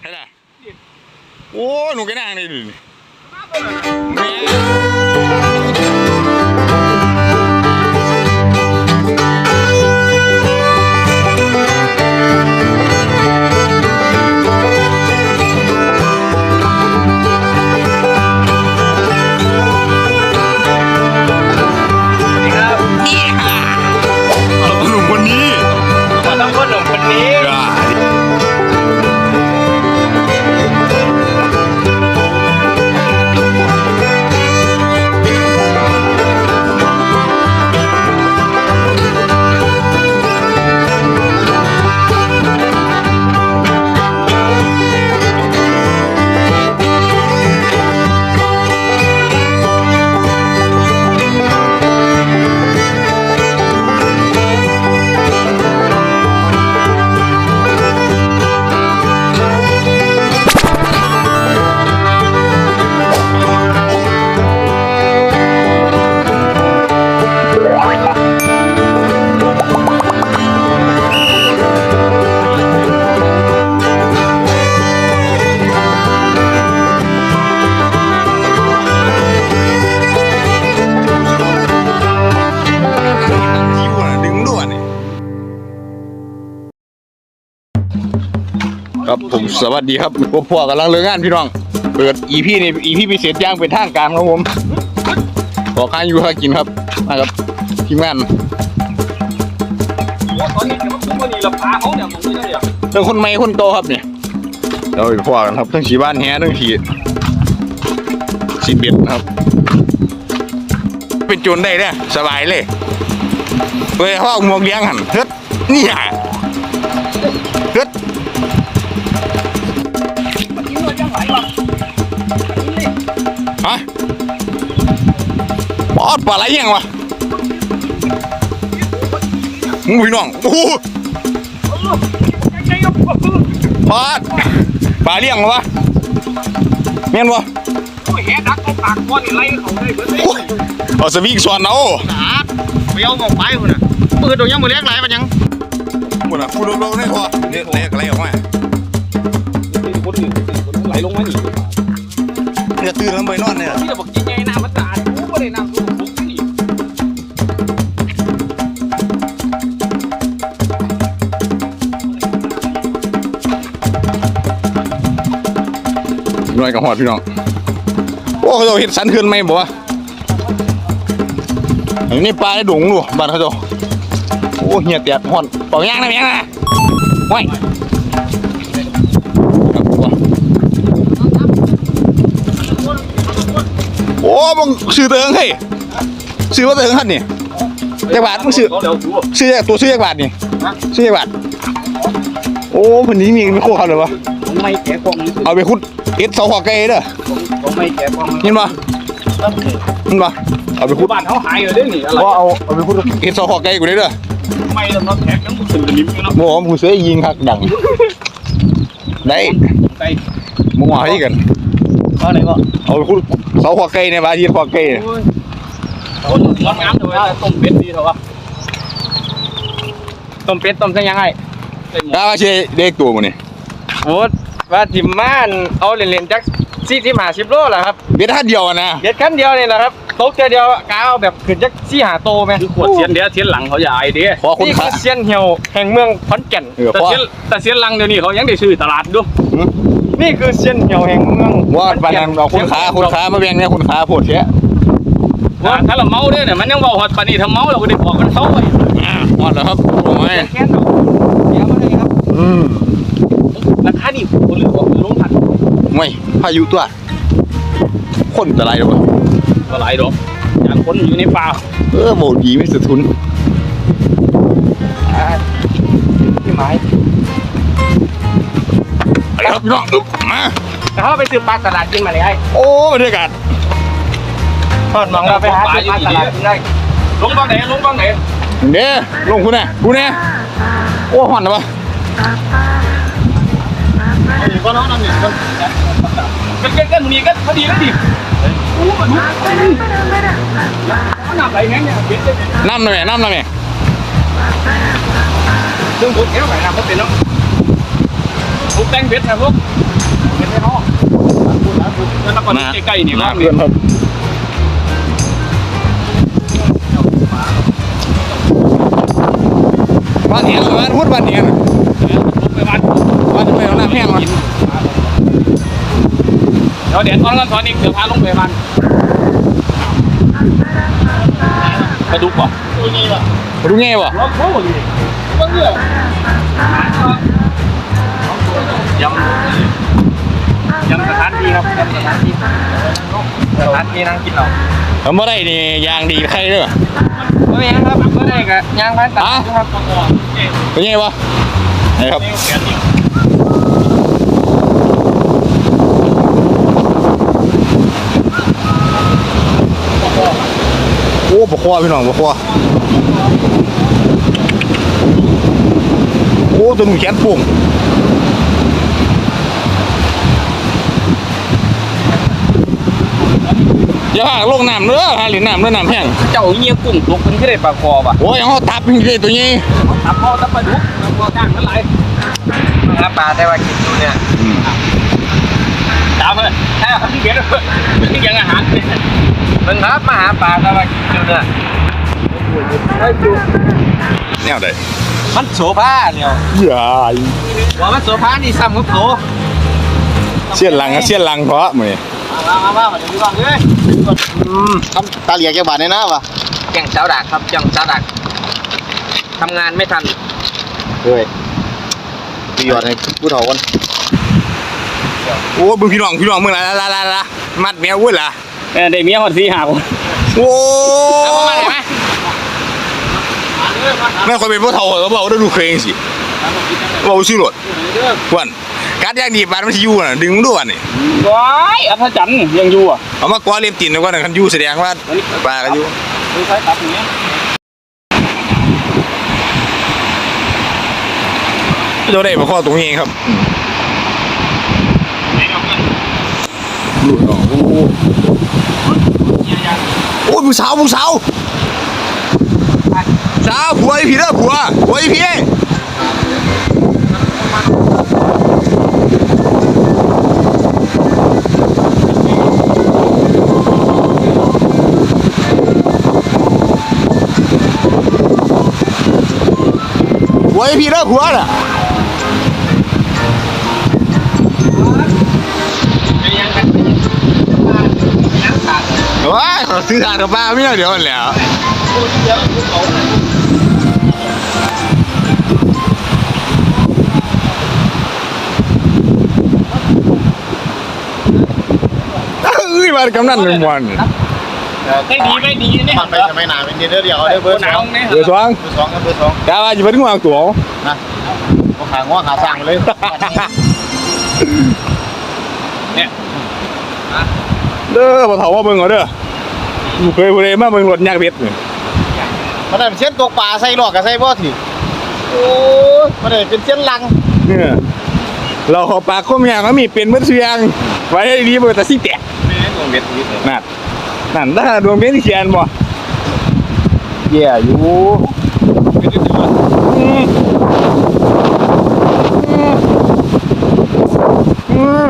ใช่ไหมโอ้หนูแกนั่งเลยดิแม่ วัสดีครับพวกพวกกำลังเลิกงานพี่น้อง เปิดอีพีนี่อีพีพิเศษย่างเป็นทางการครับผมขอข้างอยู่ข้ากินครับนะครับทีมงานตอนนี้เดี๋ยวมันมันนี่ราคาเขาเนี่ยมึงไม่ได้เหรอเรื่องคนใหม่คนโตครับเนี่ยเราไปพวกกันครับทั้งสีบ้านแฮทั้งสีสีเบ็ดนะครับ เป็นโจรได้เนี่ยสบายเลยเว้ยพ่อหมวกเลี้ยงหันเฮ็ดนี่อะ อดปลาไหลยังวะมึงพี่น้องโอ้โหใช่ครับปอดปลาเลี้ยงวะเมียนวะโอ้ยแหดักเขาปากก้อนนี่ไล่เขาได้เบิดเลยโอ้ยเอาสวิงสวนเอาขาดไปเอามองไปคนน่ะปืนตัวยังมือเล็กไหลมันยังคุณอะคุณลงๆได้พอเนี่ยแหลกอะไรออกมาคนอื่นคนไหลลงมาหนีจะตื่นแล้วไปนอนเนี่ยที่จะบอกกินไงน้ำมันสะอาดกูไม่ได้น้ำ น่อยกับหอดพี่น้อง โอ้เขาจะเห็ดสันเขื่อนไหมบอกว่าอันนี้ปลาในดงดูบ้านเขาจะโอ้เหียเตียดหอนปอกย่างนะแม่งนะว้ายโอ้มึงซื้อเติงเฮ้ยซื้อว่าเติงขันนี่จักบาทมึงซื้อเขาเดี๋ยวดูซื้อจากตัวซื้อจากบาทนี่ซื้อจากบาทโอ้พันนี้มีไม่โคเขาเลยวะผมไม่แกะกล่องนี่เอาไปคุด เอ็ดเสาหัวไก่เด้อผมไม่แกะกล่องเห็นปะเห็นปะเอาไปคุคุณดบ้านเขาหายเลยนี่อะไรว่าเอาเอาไปคุดเอ็ดเสาหัวไก่กูได้เด้อไม่แล้วเนาะแขกยังมุดถึงลิ้มอยู่เนาะโมผมกูเสือยิงคักดังได้ไปมึงว่าให้กันก็ไหนก็เอาไปคุดเสาหัวไก่เนี่ยบาทีหัวไก่เนี่ยต้นงดงามเลยต้มเป็ดดีเถอะวะต้มเป็ดต้มเส้นยังไงกล้าว่าเชยเด็กตัวมันนี่โอ้ ว่าทิมม่านเอาเล่นๆจักสี่สิบห้าสิบโลแหละครับเบ็ดท่าเดียวอะนะเด็ดขั้นเดียวนี่แหละครับตกเดียวเดียวกาเอาแบบขึ้นจักสี่หาโตไหมคือขวดเสียนเดียวเสียนหลังเขาใหญ่เด้ขอคุณนี่ขาคือเซียนเหี่ยวแห่งเมืองขอนแก่น เออแต่พอเสียนแต่เสียนหลังเดี๋ยวนี้เขายังได้ซื้อตลาดด้วยนี่คือเซียนเหี่ยวแห่งเมืองว่าปานนั้นเอาคุณขาคุณขามาแบ่งเนี่ยคุณขาโพดเสียถ้าเราเมาเนี่ยเนี่ยมันยังบอกฮอดปานนี้ถ้าเมาเราก็ได้บอกกันเท่าไปอ่าหมดแล้วครับโอ้ยแค่นดอกเดี๋ยวมาเลยครับอืม ราคานี่คนหรือว่าลงทันไม่พายุตัว คนจะไรหรอวะก็หลายดอกอย่างคนอยู่ในป่าเออโมดีไม่สะทุนพี่ไม้ไปครับพี่น้องมาแต่เขาไปซื้อปลาตลาดกินมาเลยไอ้โอ้บรรยากาศทอดมองเราไปหาซื้อปลาตลาดกินได้ลงบ้างไหนลงบ้างไหนเด้ลงคุณน่ะกูเนี่ยโอ้ห่อนนะปะก็ น้องนั่นนี่กันกันกันมีกันพอดีแล้วดิโอ้มาดูน้ำไหลแห้งเนี่ยเลยน้ำหน่อยน้ำหน่อยซึ่งผมแค่ไหนน้ำมันเป็นเนาะทุกแต่งเพชรนะพวกเพชรในห้องแล้วก็นี่ใกล้ๆนี่หน้าบ้างเพื่อนครับบ้านเนียนบ้านพูดบ้านเนียนไปบ้าน บ้านทำไมเอาน้ำแห้งวะเดี๋ยวเดี๋ยวตอนกันตอนนี้เดี๋ยวพาลงไปบ้านกระดูกป่ะตัวนี้ป่ะรู้ไงวะล็อกโค้ดิบ้างเนี่ยยำยำสถานที่ครับยำสถานที่สถานที่นั่งกินเราทำอะไรนี่ยางดีใครเด้อไม่มีครับไม่ได้กะยางพันตัดครับเป็นไงวะนี่ครับ อ้บกคว้าพี่น้องบกคว้าโอ้ตัวหนุ่มแขนปุ่งอย่าหาลงน้ำเด้อหาเหรียญน้ำเด้อน้ำแห้งเจ้าเงี้ยกุ้งตกมันขึ้นได้ปลาคอป่ะโอ้ยเขาทับนี่เลยตัวนี้ตับพ่อตับปลาดุกตับพ่อจ้างนั่นไรครับปลาแต่ว่ากินอยู่เนี่ยตามเลยแค่ที่เบียร์ที่ยังอาหาร มันครับมาหาปลาแต่ว่ากินอยู่เนี่ยให้ดูแนวใดมันโสภาเนี่ยอย่าว่ามันโสภานี่ซ้ำกับโถเสียนหลังอะเสียนหลังเพราะมือมามามามาเดี๋ยวดูก่อนเลยทำตาเหลียกแกบาทในหน้าวะแก่งเจ้าดักครับแก่งเจ้าดักทำงานไม่ทันเฮ้ยมีหยอดในผู้เฒ่ากันโอ้บึงพี่น้องพี่น้องมึงละละละละละมัดแมวเว้ยล่ะ เออได้เมียหอดสีหาผมโอ้เอามาเลยไหมแม่คนเป็นพ่อเฒ่าเขาบอกได้ดูเคยงสิบอกชื่อรถวันการดยางดีบานมันสิอยู่น่ะดึงมันด้วยนี่ว้ายอัศจรรย์ยังอยู่อะเอามากว่าเลียมตีนแล้วก็น่ะคันอยู่แสดงว่าปลากันอยู่ดูใช้ตับอย่างเงี้ยเราได้มาข้อตรงนี้เองครับหลุดออกโอ้ โอ้ผู้สาวผู้สาวสาวผัวไอ้พี่เด้อผัวผัวไอ้พี่ผัวไอ้พี่เด้อผัวน่ะว้ย เขาซื้อทานกับป้าไม่ได้เดี๋ยวนั่นแหล้วเอ้ยมากำนันเป็นวันไม่ดีไม่ดีเนี่ยมันไปทำไมหนาเป็นเดือนเดียวเอาได้เบอร์หสนาอวงเนี่ยเบอร์สองเบอร์สองครับเบอร์สองกาว่าจะไปถึงวางตัวนะก็หาง้อหาสร้างไปเลยเนี่ยเด้อบ่เฒ่าว่าเบิ่งเอาเด้อ ลูกเคยผู้ใดมาเบิ่งรถยากเบ็ดนี่มันได้เป็นเส้นตกปลาใส่หลอกกับใส่บ่ถือโอ้ยมันได้เป็นเส้นลังเนี่ยเราขอปากคมยางก็มีเป็นเบิดเสียงไว้ให้ดีเบิดแต่สิแตกเม็ดวิทย์นั่นนั่นถ้าดวงเบ็ดที่เขียนบ่แย่อยู่อืมอืม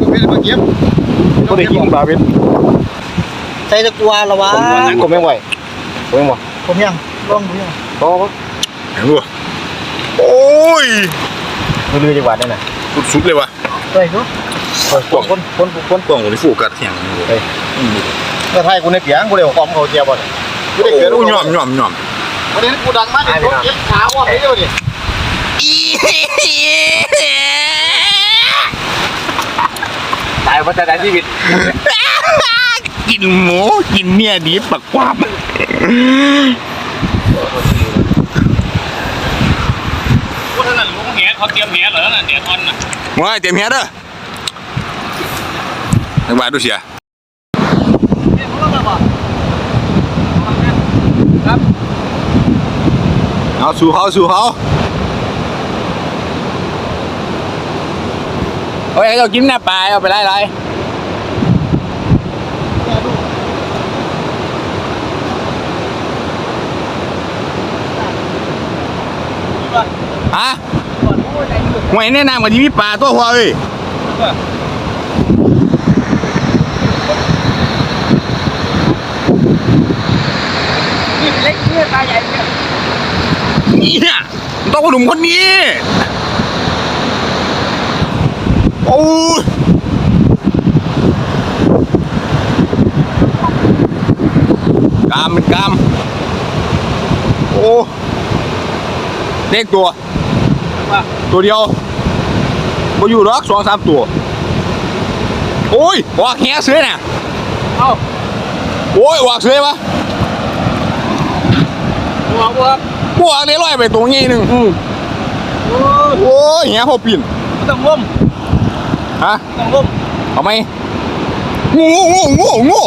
ตัวเม็ดมาเก็บบ่ได้กินปลาเบ็ดใส่ตะกัวละวะผมไม่ไหวผมไม่ไหวผมยังลองดูยังโอ้เห็นบ่โอ้ยไม่ลืมจังหวัดนี่นะสุดๆเลยวะเฮ้ยรู้คนคนคนคนกล่องนี่ฟูกัดเสียงอยู่เมื่อไทยกูในเปียงกูเดี๋ยวความเขาเจียบ่เนี่ยกูได้เกิดโอ้ยย่อมย่อมย่อมวันนี้กูดังมากเลยกูเก็บขาว่าไม่เดียวดิตายเพราะแต่ชีวิต กินหมูกินเมียดีปักกวาบพวกนั้นลุงแหเขาเตรียมแหเหรอน่ะเดี๋ยวทอนน่ะว่าเต็มเฮียเด้อนักบาดูเสียเอาสู่เขาสู่เขาเฮ้ยเรากินหน้าปลาเอาไปไล่ไล่ ฮะหวยแนะนำกับที่มีปลาตัวพอเอ้ยนี่เล็กเนี่ยตาใหญ่เนี่ยเนี่ยมันต้องหนุ่มคนนี้โอ้ยกามเป็นกามโอ้เล็กตัว ว่าตัวเดียวมาอยู่หรอกสองสามตัว โอ้ยออกแหเสือน่ะเอ้าโอ้ยออกเสือปะบัวบัวกูออกได้ร้อยไปตัวงี้หนึ่งโอ้โอ้ยแหเขาปีนไม่ต้องง้มฮะไม่ต้องง้มเอาไหมงูงูงูงู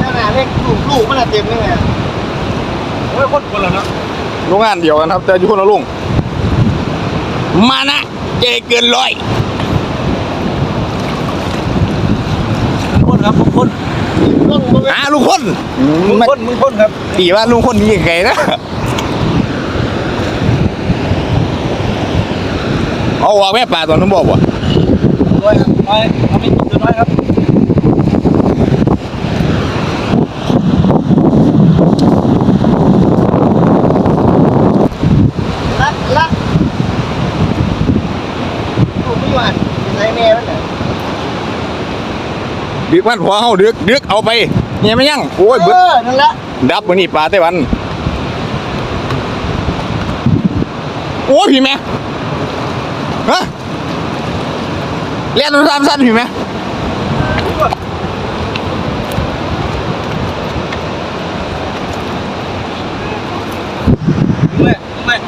นั่นน่ะเล็กลูกลูกมันน่ะเต็มเลยแม่โอ้ยคนคนละเนาะ โรงงานเดียวกันครับ แต่อยู่คนละโรงมานะเจเกินร้อยคนครับคนต้องมึงอ่าลุงคนมึงมันคนมึงคนครับตีว่าลุงคนนี้ไงนะเอาออกแม่ป่าตอนนั้นบอกว่าด้วยครับไปเอาไม่ตัวน้อยครับ ละละลูกไม่อยู่อะเป็นไรแม่มันน่ะ ดึกมันหัวเฮาดึกดึกเอาไปเนี่ยไม่ยังโอ้ยเบิดเออนั่นละดับมือนี่ปลาไต้หวันโอ้ยพี่แม่ฮะเล่นตัวสั้นๆพี่แม่ด้วยด้วย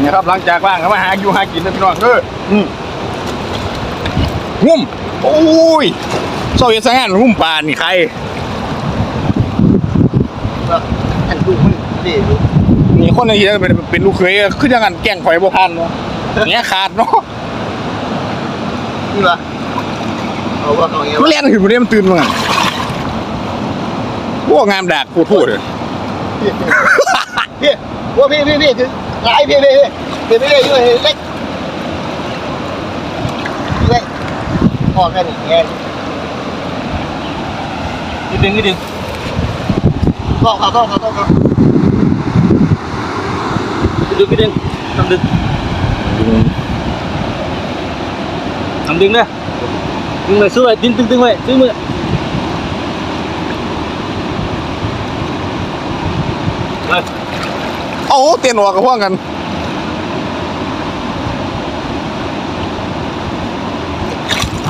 เนี่ยครับหลังจากว่างก็มาหาอยู่หากินนะพี่น้องเอออืม งุ่มโอ้ยเศร้าเย็นสงานงุ่มปลานี่ใครอันลูกมันดีลูกนี่คนในที่เป็นเป็นลูกเคยคือจังกันแกล้งข่อยบ่ทันเนาะเนี่ยขาดเนาะนี่วะเอาว่าเขาเงี้ยมันเล่นขึ้นมาเนี่ยมันตื่นมาไงพวกงามดากพูดพูดเลยพี่ว่าพี่พี่พี่ถึงหลายพี่พี่พี่พี่พี่อยู่เล็กเล็ก พอแค่นี้ไงนิดนึงนิดนึงก็เขาก็เขาก็เขาดึงนิดนึงทำดึงทำดึงนะดึงเลยสู้ไว้ดึงดึงดึงไว้ดึงมือไปเอาเตียนออกกับพวกกัน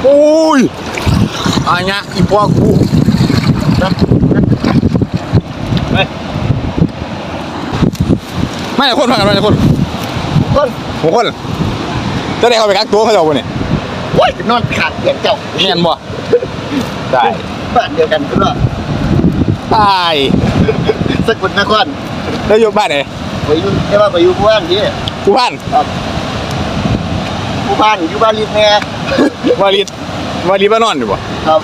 อ้ยอันเนี้ยอีพวกกูไปไม่ใช่คนพักกันไม่ใช่คนคนหัวคนจะได้เข้าไปกักตัวเขาเจ้าบ่เนี่ยโอ้ยนอนขาดเสียงเจ้าเนียนบ่ตายบ้านเดียวกันก็ตายสกุลนครแล้วอยู่บ้านไหนไปอยู่ใช่ป่ะไปอยู่ผู้บ้านที่กูบ้านผู้บ้านอยู่บ้านริมแม่ วาลีวาลีบ้านนอนอยู่บ่ครับ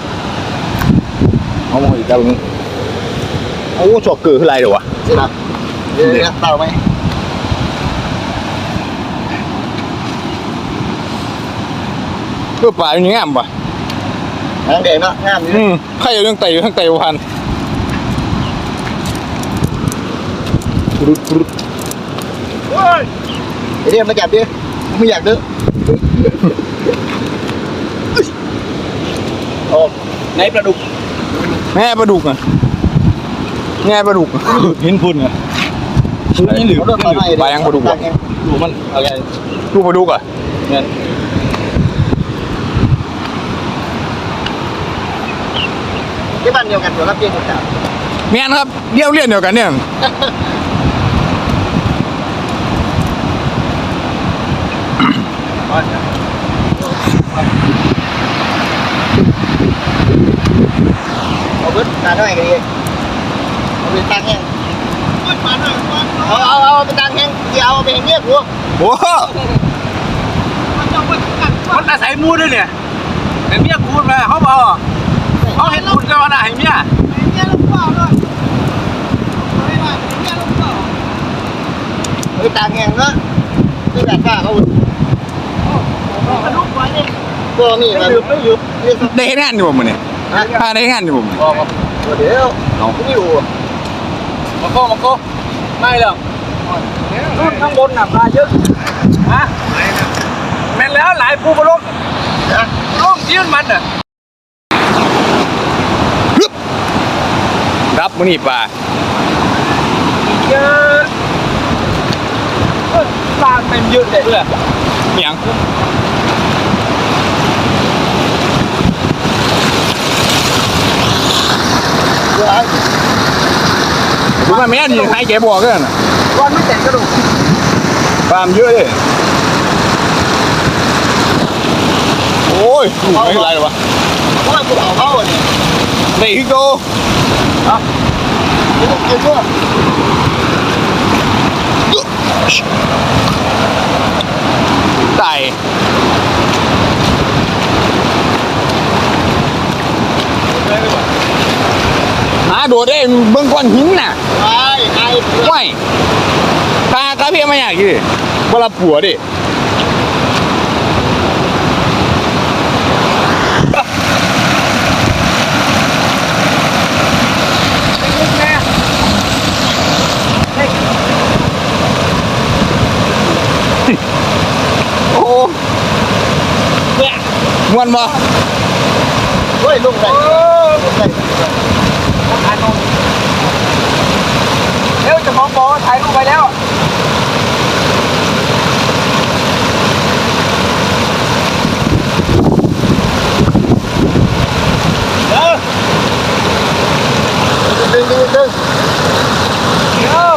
เอามองอีกแล้วมึงโอ้ชอกเกิดคือไรเดี๋ยววะใช่ครับเดี๋ยวเต่าไหมเพื่อป่าอยู่นี่งามป่ะนางแดงเนาะงามอยู่อืมใครอยู่ทั้งไตอยู่ทั้งไตบ่พันปรุดปรุดไอเดียมาจับดิไม่อยากดื้อโอ้ ไหนปลาดุกแม่ปลาดุกอะแม่ปลาดุกหินพุ่นอะนี่หรือเอารถมาให้ปลายังปลาดุกวะดูมันอะไรลูกปลาดุกอะเนี่ยที่บ้านเดียวกันตัวรับเพียงคนจับแม่นครับเลี้ยวเลียนเดียวกันเนี่ย เอาเบิร์ดตาหน่อยกันดีเอาไปตังแห้งเอาเอาเอาไปตังแห้งเดี๋ยวเอาไปเงี้ยกูโอ้โหมันอาศัยมูด้วยเนี่ยแต่เมียคูณมาเขาบอกเขาเห็นคุณกันว่าน่ะให้เมียเไปตากแห้งเนาะนี่แบบป้าเขามันลุกไว้เนี่ยตัวมีมันไม่หยุดเรื่องได้เฮ็ดงานอยู่บ่มื้อนี้ฮะ พาได้เฮ็ดงานอยู่บ่มื้อนี้บอกว่าเดี๋ยวเอาไม่อยู่มาโก้มาโก้ไม่หรอกรุ่นข้างบนน่ะปลาเยอะฮะแม่นแล้วหลายผู้บรรลุนะร่มยืนมันอะรับมื้อนี้ป่าเยอะเอ้ยปลาเต็มยืนเลยเพื่อนเมียง เดี๋ยวดูมันแม่นนี่ให้แกบอกกันน่ะก้อนไม่แต่งกระดูกปามเยอะเลยโอ้ยดูไม่เป็นไรหรอวะเพราะว่าภูเขาเขาเนี่ยได้คือโกไม่ต้องกินด้วยตายหา โดดได้เบิ่งก้อนหินน่ะไอ้ไอ้ไม่ตากระเพียมาอยากอยู่ดิบ่รับผัวดิโอ้เนี่ยมวนบ่เฮ้ยลุงได้ลุงได้ เร็วจะมองบอถ่ายรูปไปแล้ว ดึงดึงดึง เดี๋ยว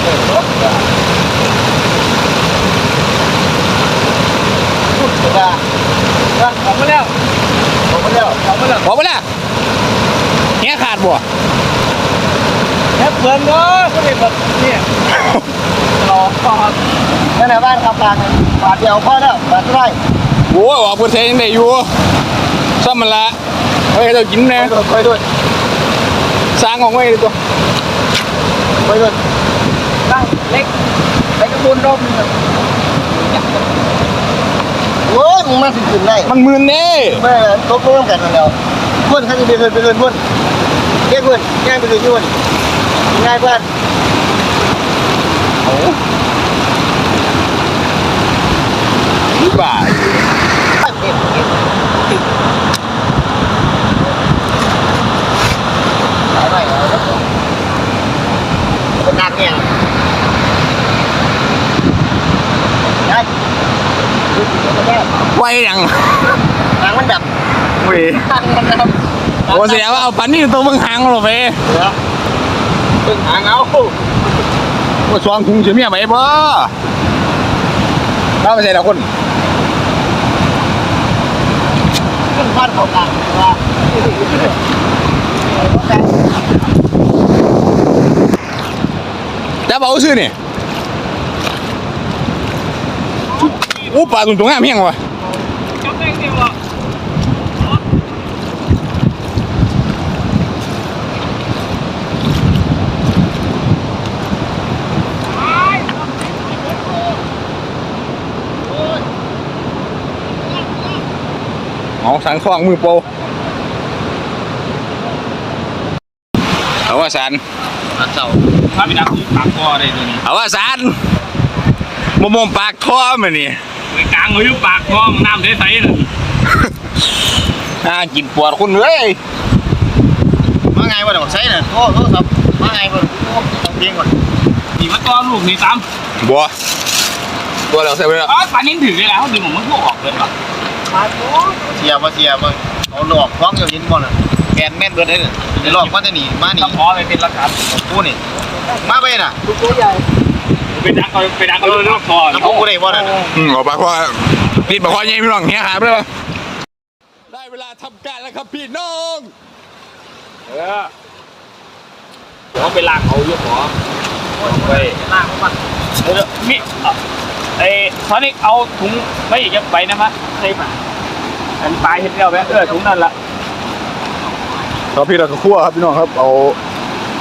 เดี๋ยวนะ ออกมาแล้ว ผมไม่เลี้ยว ออกมาแล้ว บอกไปละเงี้ยขาดบ่ แค่เพื่อนเนาะก็เลยแบบเนี่ยรอก่อน นั่นแหละบ้านขับปากบาท เดียวพอแล้วบาทเท่าไรโอ้ยว่าเปอร์เซ็นต์ยังได้อยู่ซ้ำมันละเฮ้ยเรากินแน่ไปด้วยสร้างของไว้เลยตัวไปด้วยตั้งเล็กเล็กกระบุนร่มหนึ่งโอ้ยมึงมาสิขึ้นได้มันมืนเน่แม่ตกลงกันแล้วพ่นเขาจะไปเกินไปเกินพ่นเรียกพ่นง่ายไปเกินยี่พ่นง่ายเพื่อน บ้าเป็นนักเนี่ยไว้ยังหางมันดับเว้ยหางมันดับโอ้เสียว่าเอาปันนี่ตัวมึงหางหรอเว้ยเหลือมึงหางเอาว่าสวงคุงเสียเมียไปบ่ถ้าไม่ใช่ละคน ขึ้นพันของกลางว่าจะเอาซื้อนี่โอ้ปลาตุ่นตัวงามเพียงวะ จับแม่งเดียวอะ เอา สังฟองมือโปเอาว่าสันอันเสาถ้าไปดักปากคอได้ตัวนี้เอาว่าสันมมมปากท่อมันนี่ไปกลางอยู่ปากคอน้ำใสๆน่ะน่ากินปวดคุณเลยมาไงวะเดี๋ยวใช้น่ะโทษโทษครับมาไงวะต้องเพียงก่อนนี่มาตัวลูกนี่ซ้บัวตัวเราใส่ไปแล้วำอ๋อปลานิ่ถือได้แล้วดึงผมมันพวกออกเลยป่ะ เสียมาเสียมาเอาหลอกคล้องอยู่ยินบ่น่ะแกนแม่นเบิดได้เลยเดี๋ยวหลอกว่าจะหนีมาหนีต้องพอไปเป็นราคากูนี่มาไปน่ะไปดักเอาไปดักเอาลูกคอแล้วพวกกูได้บ่น่ะอืมเอาปากว่าปิดปากว่าใหญ่พี่น้องเฮียขาไปเลยได้เวลาทำการแล้วครับพี่น้องเออเดี๋ยวไปลากเอาอยู่หมอไปลากมันเดี๋ยวมีไอ้ทอนิกเอาถุงไม่อีกจะไปนะมะใช่ป่ะ อันปลายเห็นแล้วไหมเออถุงนั่นละครับพี่เราก็คั่วครับพี่น้องครับ เอา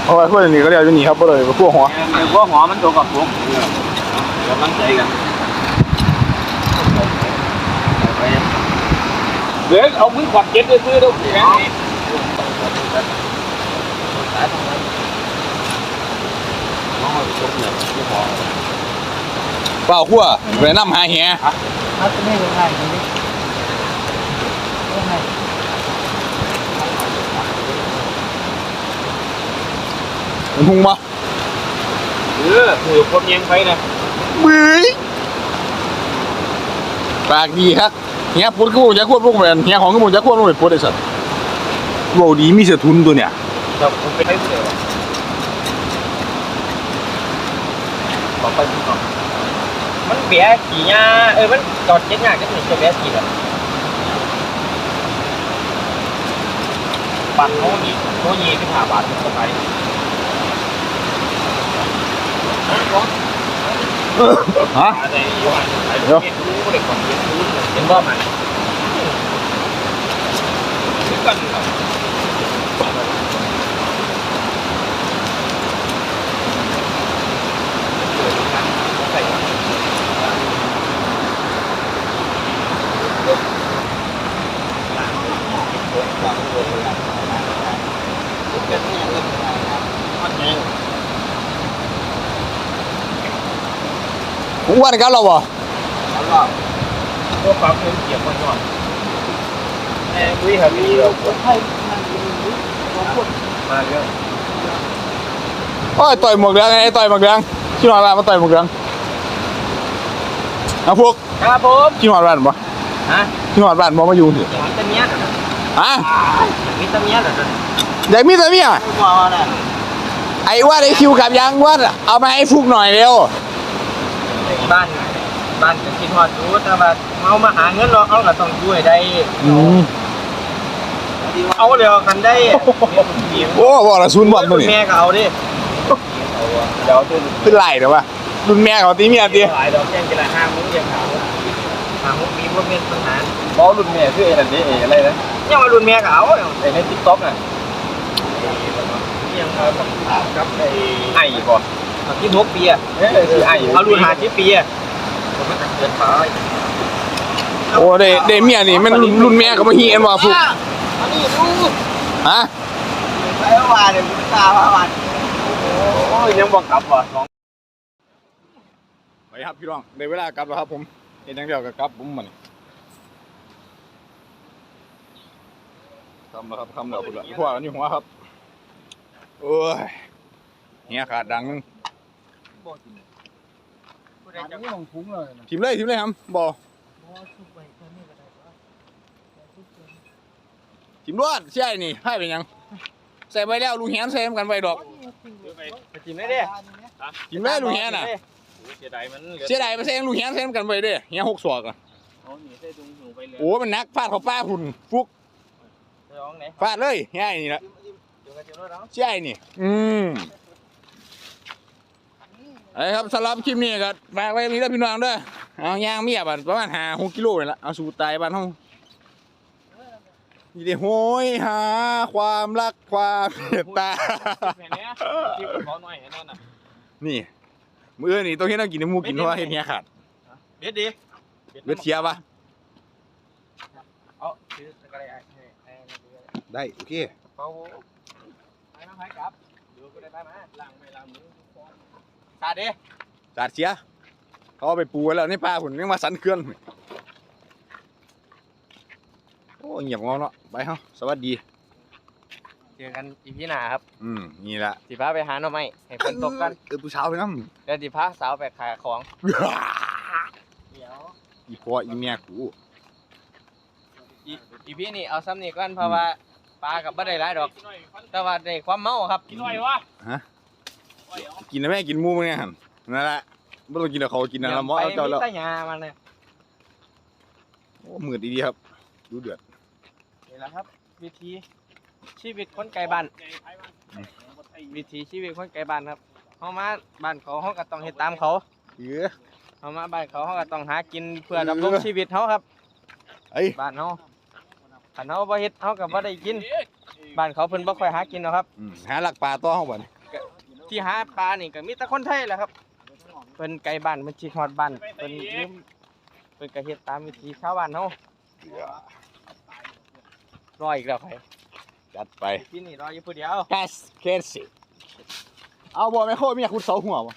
หราะว่าพวกนี้ก็เรียกอยู่นี่ครับบ่เลยพวกหัวไอ้พวกหัวมันตัวกับผมกำลังใจกันเดี๋ยวเอามือขวัดเก็ตไปซื้อแล้วแกนี่เปล่าขั้วไปนำหาแหเอาตัวนี้ลงให้ตรงนี้ลงให้ มันพุงบ่เออถือคนยังไปนะบึ้ยปากดีครับเฮียพูดกูจะควบลูกแมนเฮียของกูจะควบลูกไปพูดไอ้สัตว์โวดีมีเสียทุนตัวเนี่ยแต่ผมเป็นให้เสือขอไปก่อนมันเบียขี่ยาเออมันจอดเจ็ดยากจะหนีจะเบียขี่แบบปั่นโน่นนี่โน่นยี่ที่ผ่าบาทเข้าไป ฮะเดี๋ยวเด็นเด็กรู้เห็นว่ามัน ถึงกันครับผมว่าในการเราบ่พวกความเงินเกี่ยวกันก่อนแม่คุยกับพี่เรามาเรื่องโอ้ยต่อยหมวกเหลืองไอ้ต่อยหมวกเหลืองขี้หนอนบ้านมาต่อยหมวกเหลืองเอาพวกครับผมขี้หนอนบ้านบ่ฮะขี้หนอนบ้านบ่มาอยู่สิอย่างนี้ตะเมียฮะมีตะเมียเหรออยากมีแต่เมียว้าวน่ะไอ้ว่าไอ้คิวกับยังว่าเอามาให้ฟุกหน่อยเร็ว บ้านบ้านจะคิดฮอดอยู่แต่ว่าเอามาหาเงินเราเอาก็ต้องช่วยได้ อืมเอาเดียวกันได้โอ้บอกละซุนย์บอมตัวนี้แม่ก็เอาดิเดี๋ยวตื่นเป็นไรเดี๋ยววะรุ่นแม่เขาตีเมียตีหลายดอกแจ้งกีฬาห้ามุ้งยังขาวหามุกมีพวกมีปัญหาบอลรุ่นแม่คือไอ้นั่นนี่อะไรนะยังมารุ่นแม่ก็เอาไอ้ในทิกต็อกน่ะยังกับไอ้ไอ้ก่อน คิดหกปีอะเอ้ยคือไอ้เอารุ่นหาสิบปีอะผมไม่เกินไปโอ้เดเดเมียนี่มันรุ่นแม่ก็มาฮีเอ็นว่าฟุกอันนี้ดูฮะไปวานเนี่ยตาพานโอ้ยยังบอกกลับว่ะน้องไปครับพี่น้องได้เวลากลับแล้วครับผมเห็นจังเดียวกับกลับผมมันทำแล้วครับทำแล้วพุ่นละพวกอันนี้หัวครับโอ้ยเฮียขาดดังนึง อันนี้ของคุ้งเลยทิมเลยทิมเลยครับบอทิมรวดใช่นี่ให้เป็นหยัง ใส่ไปแล้วลูกแหนใส่เหมือนกันไปดอกไปกินได้ดิทิมเลยลูกแหนน่ะเสียดายมันเสียดายไปใส่ลูกแหนใส่เหมือนกันไปเด้เฮียหกศอกอะเอาหนีใส่ถุงหูไปเลยโอ้มันนักฟาดเขาป้าหุ่นฟุกร้องไหนฟาดเลยง่ายนี่ละเดี๋ยวกันเดี๋ยวเราใช่นี่ อืม ไอ้ครับสำหรับคลิปนี้ก็ฝากไว้มีแล้วพี่น้องเด้วยเอาย่างเมียบัดประมาณหาหกกิโลนี่ละเอาสู่ตายบ้านเฮานี่เด้โหยหาความรักความเมตตาแค่นี้ที่ขอหน่อยนั่นน่ะนี่มื้อนี่ต้องเฮ็ดให้กินน้ำมูกกินเพราะว่าเฮ็ดเฮียขาดเด็ดดิเบ็ดเทียบปะเอาซื้ออะไรไอ้ไอ้ได้โอเคเป้าไปน้ำพายกลับดูก็ได้ไปมาล้างไม่ล้างมือ ตาดิสาดเสียเขาเอาไปปูไว้แล้วในป่าพุ่นยังมาสันเคลื่อนโอ้เงียบงอเนาะไปเฮาสวัสดี เจอกันอีพีหน้าครับอืมนี่แหละสิพาไปหาหน่อไม้ให้ฝนตกกันเออผู้สาวไปน้ำแล้วสิพาสาวไปขายของเดี๋ยวอีพ่ออีเมียกูอีพีนี้เอาซ้ำนี่ก่อนเพราะว่าปลากับบ่ได้หลายดอก แต่ว่าได้ความเมาครับกินหน่อยวะ กินนะแม่กินหมูมึงเนี่ยหั่นนั่นแหละไม่ต้องกินแล้วเขากินนะละหมอเอาเจ้าแล้วไปมีแต่หญ้ามันเนี่ยโอ้มืดดีๆครับ ดูเดือด นี่แหละครับ วิธีชีวิตคนไกลบ้าน วิถีชีวิตคนไกลบ้านครับเฮามาบ้านเขาเฮาก็ต้องเฮ็ดตามเขาเออเฮามาบ้านเขาเฮาก็ต้องหากินเพื่อดำรงชีวิตเฮาครับไอ้ บ้านเฮาคันเฮาบ่เฮ็ดเฮาก็บ่ได้กิน บ้านเขาเพิ่นบ่ค่อยหากินหรอกครับ อืมหาหลักปลาต่อเขาบ่น ที่หาปลานี่ก็มีแต่คนไทยแหละครับเพิ่นไกลบ้านเพิ่นชิฮอดบ้านเพิ่นยืมเพิ่นก็เฮ็ดตามวิถีชาวบ้านเฮารออีกแล้วไผจัดไปที่นี่รออยู่ผู้เดียวกัสเคสสิเอาบ่แม่โคเมียคุณเสาหัวบ่